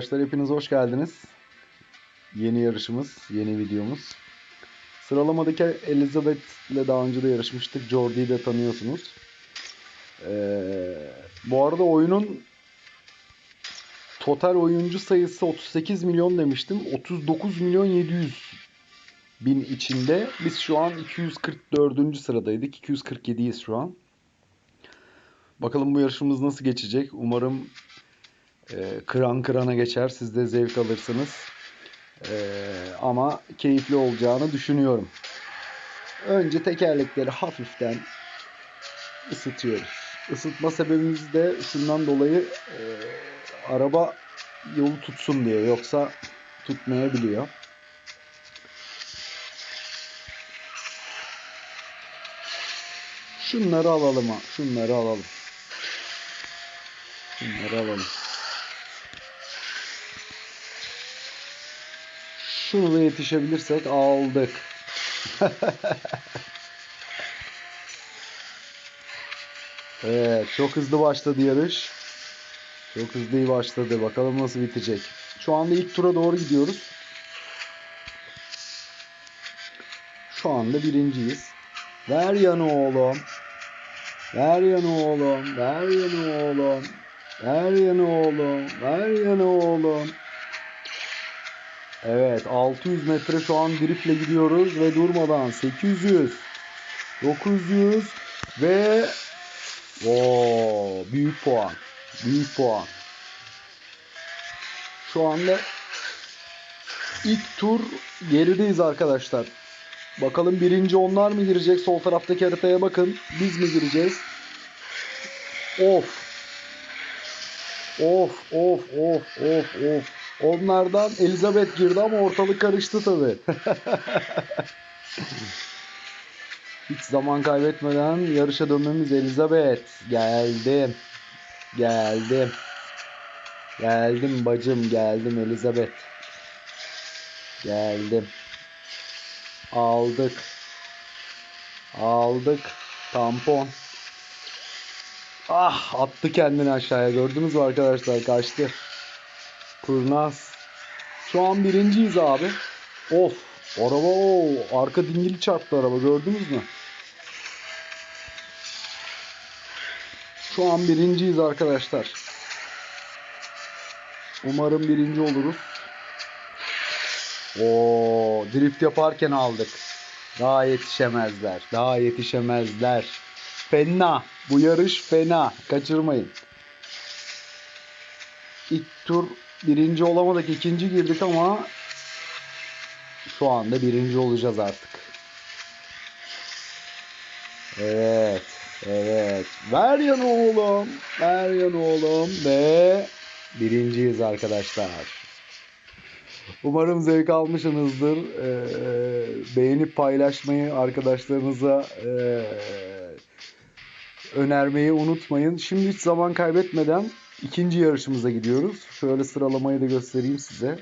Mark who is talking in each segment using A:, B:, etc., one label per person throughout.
A: arkadaşlar hepiniz hoş geldiniz. Yeni yarışımız, yeni videomuz. Sıralamadaki Elizabeth ile daha önce de yarışmıştık. Jordi'yi de tanıyorsunuz. Ee, bu arada oyunun total oyuncu sayısı 38 milyon demiştim. 39 milyon 700 bin içinde. Biz şu an 244. sıradaydık. 247'yiz şu an. Bakalım bu yarışımız nasıl geçecek. Umarım e, kıran kırana geçer. Siz de zevk alırsınız. E, ama keyifli olacağını düşünüyorum. Önce tekerlekleri hafiften ısıtıyoruz. Isıtma sebebimiz de şundan dolayı e, araba yolu tutsun diye. Yoksa tutmayabiliyor. Şunları alalım ha. Şunları alalım. Şunları alalım. Şunu yetişebilirsek aldık. evet, çok hızlı başladı yarış. Çok hızlı başladı. Bakalım nasıl bitecek. Şu anda ilk tura doğru gidiyoruz. Şu anda birinciyiz. Ver yanı oğlum. Ver yanı oğlum. Ver yanı oğlum. Ver yanı oğlum. Ver yanı oğlum. Evet 600 metre şu an driftle gidiyoruz ve durmadan 800 900 ve o büyük puan. Büyük puan. Şu anda ilk tur gerideyiz arkadaşlar. Bakalım birinci onlar mı girecek? Sol taraftaki haritaya bakın. Biz mi gireceğiz? Of. Of of of of of. Onlardan Elizabeth girdi ama ortalık karıştı tabi. Hiç zaman kaybetmeden yarışa dönmemiz Elizabeth. Geldim. Geldim. Geldim bacım geldim Elizabeth. Geldim. Aldık. Aldık. Tampon. Ah attı kendini aşağıya. Gördünüz mü arkadaşlar? Kaçtı. Kurnaz. Şu an birinciyiz abi. Of. Araba o. Arka dingili çarptı araba. Gördünüz mü? Şu an birinciyiz arkadaşlar. Umarım birinci oluruz. O drift yaparken aldık. Daha yetişemezler. Daha yetişemezler. Fena. Bu yarış fena. Kaçırmayın. İlk tur birinci olamadık. ikinci girdik ama şu anda birinci olacağız artık. Evet. Evet. Ver yanı oğlum. Ver yanı oğlum. Ve birinciyiz arkadaşlar. Umarım zevk almışsınızdır. Ee, beğenip paylaşmayı arkadaşlarınıza e, önermeyi unutmayın. Şimdi hiç zaman kaybetmeden ikinci yarışımıza gidiyoruz. Şöyle sıralamayı da göstereyim size.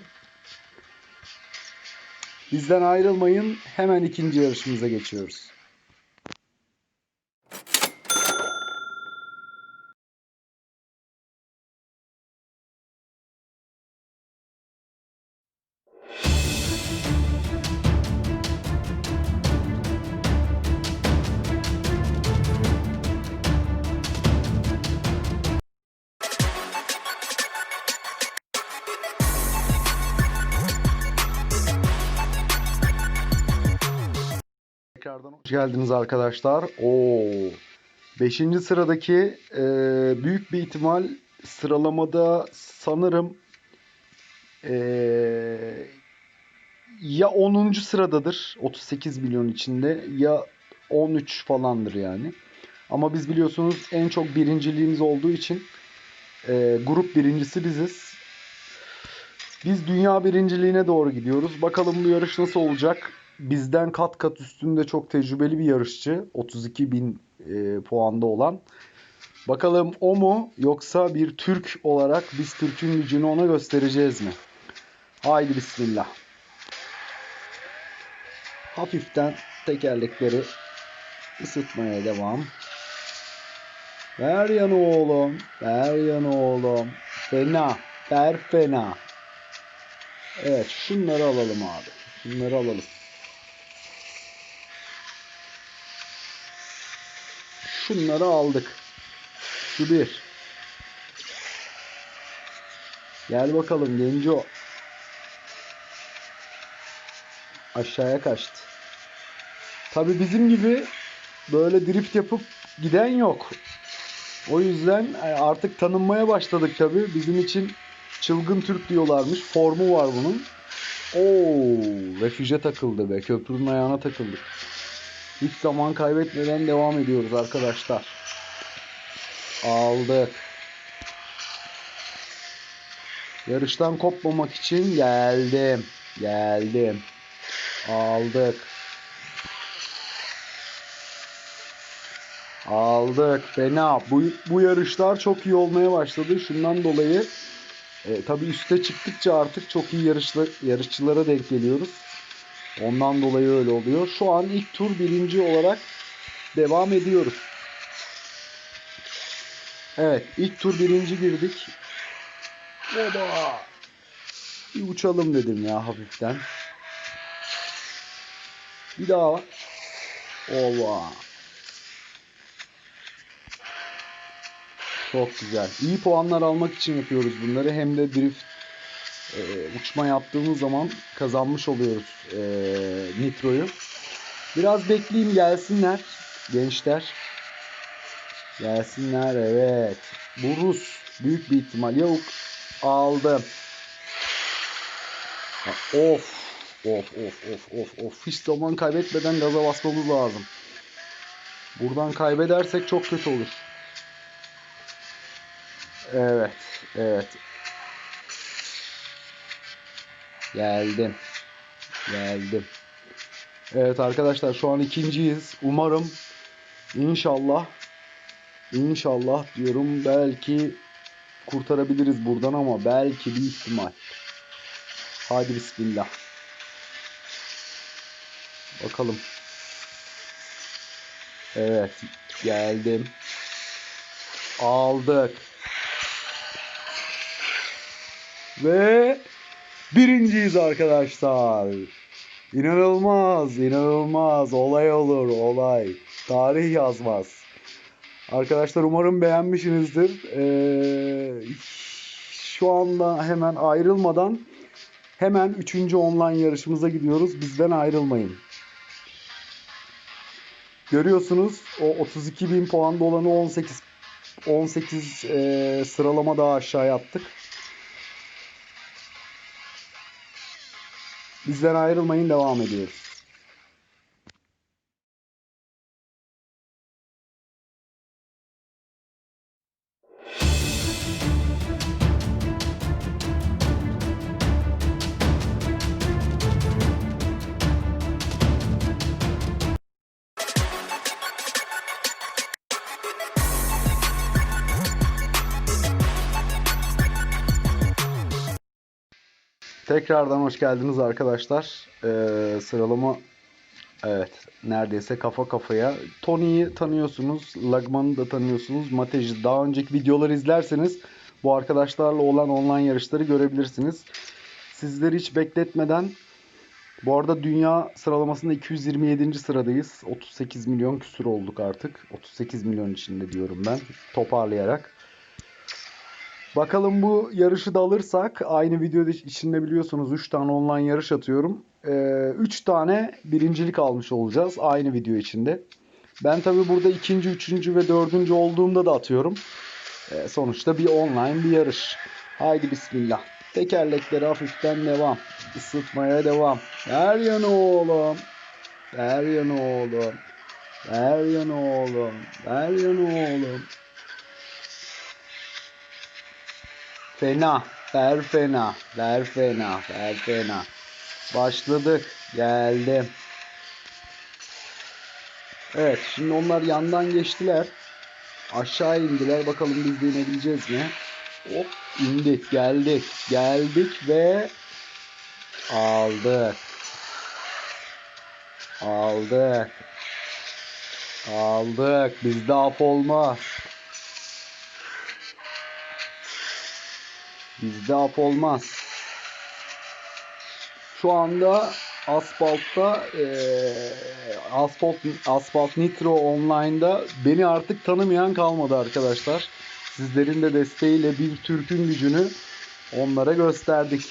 A: Bizden ayrılmayın. Hemen ikinci yarışımıza geçiyoruz. Tekrardan hoş geldiniz arkadaşlar. Oo. Beşinci sıradaki e, büyük bir ihtimal sıralamada sanırım e, ya 10. sıradadır 38 milyon içinde ya 13 falandır yani. Ama biz biliyorsunuz en çok birinciliğimiz olduğu için e, grup birincisi biziz. Biz dünya birinciliğine doğru gidiyoruz. Bakalım bu yarış nasıl olacak? Bizden kat kat üstünde çok tecrübeli bir yarışçı. 32 bin e, puanda olan. Bakalım o mu yoksa bir Türk olarak biz Türk'ün gücünü ona göstereceğiz mi? Haydi bismillah. Hafiften tekerlekleri ısıtmaya devam. Ver yanı oğlum. Ver yanı oğlum. Fena. Ver fena. Evet şunları alalım abi. Şunları alalım. Şunları aldık. Şu bir. Gel bakalım Genco. Aşağıya kaçtı. Tabi bizim gibi böyle drift yapıp giden yok. O yüzden e, artık tanınmaya başladık tabi. Bizim için çılgın Türk diyorlarmış. Formu var bunun. Oo, refüje takıldı be. Köprünün ayağına takıldık. Hiç zaman kaybetmeden devam ediyoruz arkadaşlar. Aldık. Yarıştan kopmamak için geldim. Geldim. Aldık. Aldık. Fena. Bu, bu yarışlar çok iyi olmaya başladı. Şundan dolayı e, tabii üste çıktıkça artık çok iyi yarışlı, yarışçılara denk geliyoruz. Ondan dolayı öyle oluyor. Şu an ilk tur birinci olarak devam ediyoruz. Evet ilk tur birinci girdik. Baba. Bir uçalım dedim ya hafiften. Bir daha. Ova. Çok güzel. İyi puanlar almak için yapıyoruz bunları. Hem de drift e, uçma yaptığımız zaman kazanmış oluyoruz e, nitroyu. Biraz bekleyeyim gelsinler gençler. Gelsinler evet. Bu Rus büyük bir ihtimal. Aldım. Ha, Of. Of of of of of. Hiç zaman kaybetmeden gaza basmamız lazım. Buradan kaybedersek çok kötü olur. Evet. Evet. Geldim. Geldim. Evet arkadaşlar şu an ikinciyiz. Umarım inşallah inşallah diyorum belki kurtarabiliriz buradan ama belki bir ihtimal. Hadi bismillah. Bakalım. Evet geldim. Aldık. Ve birinciyiz arkadaşlar. İnanılmaz, inanılmaz. Olay olur, olay. Tarih yazmaz. Arkadaşlar umarım beğenmişsinizdir. Ee, şu anda hemen ayrılmadan hemen 3. online yarışımıza gidiyoruz. Bizden ayrılmayın. Görüyorsunuz o 32 bin puanda olanı 18 18 e, sıralama daha aşağıya attık. Bizden ayrılmayın devam ediyoruz. Tekrardan hoş geldiniz arkadaşlar. Ee, sıralama evet neredeyse kafa kafaya. Tony'yi tanıyorsunuz, Lagman'ı da tanıyorsunuz, Matej'i daha önceki videoları izlerseniz bu arkadaşlarla olan online yarışları görebilirsiniz. Sizleri hiç bekletmeden bu arada dünya sıralamasında 227. sıradayız. 38 milyon küsür olduk artık. 38 milyon içinde diyorum ben toparlayarak. Bakalım bu yarışı da alırsak aynı videoda içinde biliyorsunuz 3 tane online yarış atıyorum. 3 tane birincilik almış olacağız aynı video içinde. Ben tabi burada ikinci, üçüncü ve dördüncü olduğumda da atıyorum. Ee, sonuçta bir online bir yarış. Haydi bismillah. Tekerlekleri hafiften devam. Isıtmaya devam. Ver yanı oğlum. Ver yanı oğlum. Ver yanı oğlum. Ver yanı oğlum. Fena. Ver fena. Ver fena. Ver fena. Başladık. Geldim. Evet. Şimdi onlar yandan geçtiler. Aşağı indiler. Bakalım biz de inebileceğiz mi? Hop indik. Geldik. Geldik ve aldık. Aldık. Aldık. Bizde af olmaz. Bizde af olmaz. Şu anda asfaltta eee asfalt asfalt nitro online'da beni artık tanımayan kalmadı arkadaşlar. Sizlerin de desteğiyle bir Türk'ün gücünü onlara gösterdik.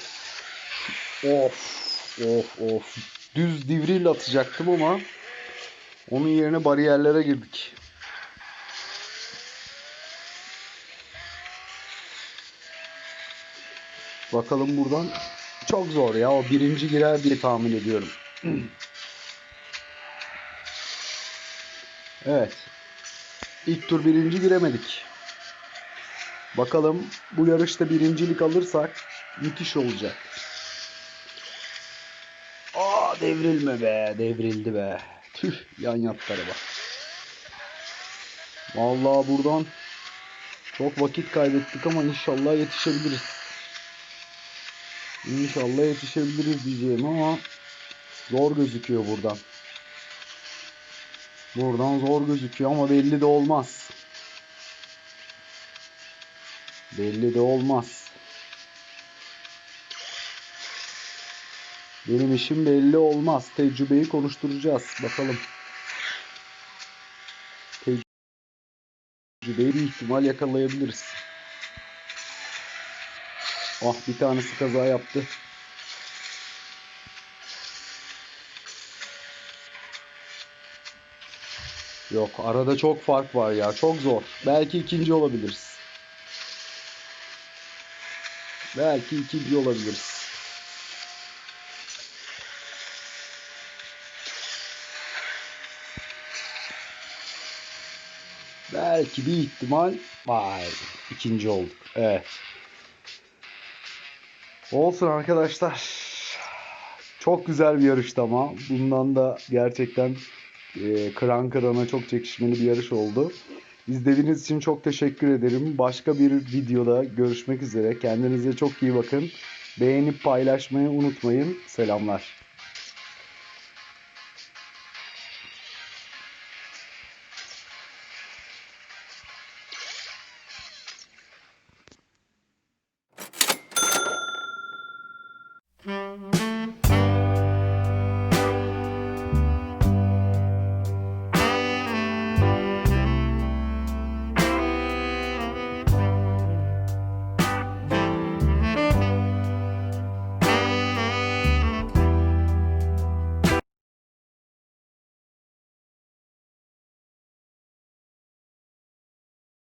A: Of of of. Düz divril atacaktım ama onun yerine bariyerlere girdik. Bakalım buradan. Çok zor ya. O birinci girer diye tahmin ediyorum. Evet. İlk tur birinci giremedik. Bakalım bu yarışta birincilik alırsak müthiş olacak. Aa devrilme be. Devrildi be. Tüh yan yattı araba. Vallahi buradan çok vakit kaybettik ama inşallah yetişebiliriz. İnşallah yetişebiliriz diyeceğim ama zor gözüküyor buradan. Buradan zor gözüküyor ama belli de olmaz. Belli de olmaz. Benim işim belli olmaz. Tecrübeyi konuşturacağız. Bakalım. Tecrübeyi bir ihtimal yakalayabiliriz. Ah bir tanesi kaza yaptı. Yok arada çok fark var ya. Çok zor. Belki ikinci olabiliriz. Belki ikinci olabiliriz. Belki bir ihtimal vay ikinci olduk. Evet. Olsun arkadaşlar. Çok güzel bir yarıştı ama bundan da gerçekten e, kıran kırana çok çekişmeli bir yarış oldu. İzlediğiniz için çok teşekkür ederim. Başka bir videoda görüşmek üzere. Kendinize çok iyi bakın. Beğenip paylaşmayı unutmayın. Selamlar. Mm-hmm.